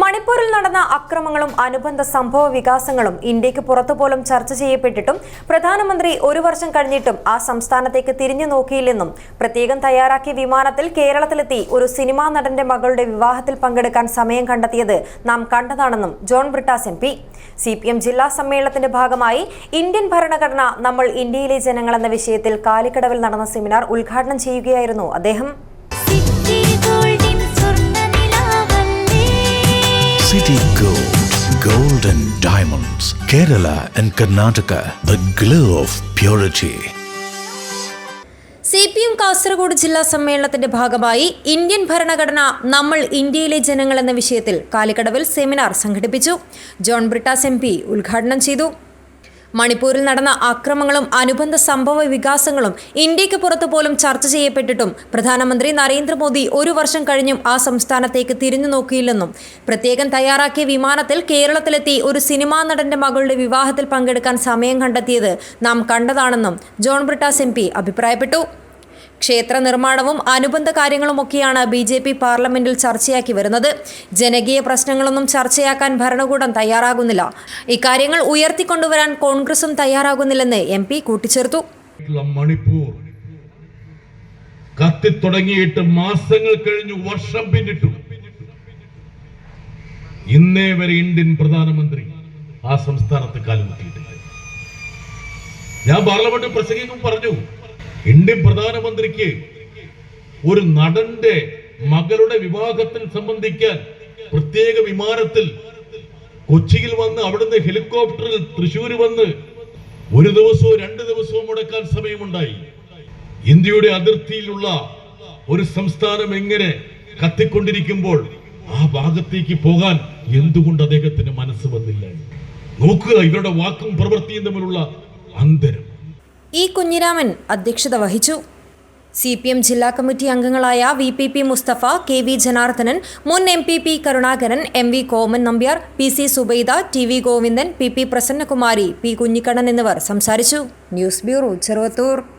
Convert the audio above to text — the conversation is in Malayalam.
മണിപ്പൂരിൽ നടന്ന അക്രമങ്ങളും അനുബന്ധ സംഭവ വികാസങ്ങളും ഇന്ത്യയ്ക്ക് പുറത്തുപോലും ചർച്ച ചെയ്യപ്പെട്ടിട്ടും പ്രധാനമന്ത്രി ഒരു വർഷം കഴിഞ്ഞിട്ടും ആ സംസ്ഥാനത്തേക്ക് തിരിഞ്ഞു നോക്കിയില്ലെന്നും പ്രത്യേകം തയ്യാറാക്കിയ വിമാനത്തിൽ കേരളത്തിലെത്തി ഒരു സിനിമാ നടന്റെ മകളുടെ വിവാഹത്തിൽ പങ്കെടുക്കാൻ സമയം കണ്ടെത്തിയത് നാം കണ്ടതാണെന്നും John Brittas M P. C P M ജില്ലാ സമ്മേളനത്തിന്റെ ഭാഗമായി ഇന്ത്യൻ ഭരണഘടന നമ്മൾ ഇന്ത്യയിലെ ജനങ്ങൾ എന്ന വിഷയത്തിൽ കാലിക്കടവിൽ നടന്ന സെമിനാർ ഉദ്ഘാടനം ചെയ്യുകയായിരുന്നു അദ്ദേഹം. Gold, Gold Diamonds, Kerala and Karnataka, the glow of purity. C P M Kasaragod ജില്ലാ സമ്മേളനത്തിന്റെ ഭാഗമായി ഇന്ത്യൻ ഭരണഘടന നമ്മൾ ഇന്ത്യയിലെ ജനങ്ങൾ എന്ന വിഷയത്തിൽ കാലിക്കടവിൽ സെമിനാർ സംഘടിപ്പിച്ചു ജോൺ ബ്രിട്ടാസ് എം പി ഉദ്ഘാടനം ചെയ്തു മണിപ്പൂരിൽ നടന്ന അക്രമങ്ങളും അനുബന്ധ സംഭവ വികാസങ്ങളും ഇന്ത്യയ്ക്ക് പുറത്തു പോലും ചർച്ച ചെയ്യപ്പെട്ടിട്ടും പ്രധാനമന്ത്രി നരേന്ദ്രമോദി ഒരു വർഷം കഴിഞ്ഞും ആ സംസ്ഥാനത്തേക്ക് തിരിഞ്ഞു നോക്കിയില്ലെന്നും പ്രത്യേകം തയ്യാറാക്കിയ വിമാനത്തിൽ കേരളത്തിലെത്തി ഒരു സിനിമാ നടന്റെ മകളുടെ വിവാഹത്തിൽ പങ്കെടുക്കാൻ സമയം കണ്ടെത്തിയത് നാം കണ്ടതാണെന്നും ജോൺ ബ്രിട്ടാസ് എം അഭിപ്രായപ്പെട്ടു. ക്ഷേത്ര നിർമ്മാണവും അനുബന്ധ കാര്യങ്ങളുമൊക്കെയാണ് ബി ജെ പി പാർലമെന്റിൽ ചർച്ചയാക്കി വരുന്നത്. ജനകീയ പ്രശ്നങ്ങളൊന്നും ചർച്ചയാക്കാൻ ഭരണകൂടം തയ്യാറാകുന്നില്ല. ഇക്കാര്യങ്ങൾ ഉയർത്തിക്കൊണ്ടുവരാൻ കോൺഗ്രസും തയ്യാറാകുന്നില്ലെന്ന് എം പി കൂട്ടിച്ചേർത്തു. മണിപ്പൂർ. കത്തിത്തുടങ്ങിയിട്ട് മാസങ്ങൾ കഴിഞ്ഞു വർഷം പിന്നിട്ടു. ഇന്നേ വരെ ഇന്ത്യൻ പ്രധാനമന്ത്രി ആ സംസ്ഥാനത്ത് കാലുകുത്തിയിട്ടില്ല ഞാൻ പാർലമെന്റ് പ്രസംഗിക്കും പറഞ്ഞു ഇന്ത്യൻ പ്രധാനമന്ത്രിക്ക് ഒരു നടന്റെ മകളുടെ വിവാഹത്തിൽ സംബന്ധിക്കാൻ പ്രത്യേക വിമാനത്തിൽ കൊച്ചിയിൽ വന്ന് അവിടുന്ന് ഹെലികോപ്റ്ററിൽ തൃശ്ശൂർ വന്ന് ഒരു ദിവസവും രണ്ട് ദിവസവും മുടക്കാൻ സമയമുണ്ടായി. ഇന്ത്യയുടെ അതിർത്തിയിലുള്ള ഒരു സംസ്ഥാനം എങ്ങനെ കത്തിക്കൊണ്ടിരിക്കുമ്പോൾ ആ ഭാഗത്തേക്ക് പോകാൻ എന്തുകൊണ്ട് അദ്ദേഹത്തിന് മനസ്സ് വന്നില്ല നോക്കുക ഇവരുടെ വാക്കും പ്രവൃത്തിയും തമ്മിലുള്ള അന്തരം. ഇ കുഞ്ഞിരാമൻ അധ്യക്ഷത വഹിച്ചു. സി പി എം ജില്ലാ കമ്മിറ്റി അംഗങ്ങളായ V P P Musthafa K V Janardhanan മുൻ M P P Karunakaran M V Koman Nambiar P C Subaida T V Govindan P P Prasannakumari P Kunhikannan എന്നിവർ സംസാരിച്ചു. News bureau Cheruvathur.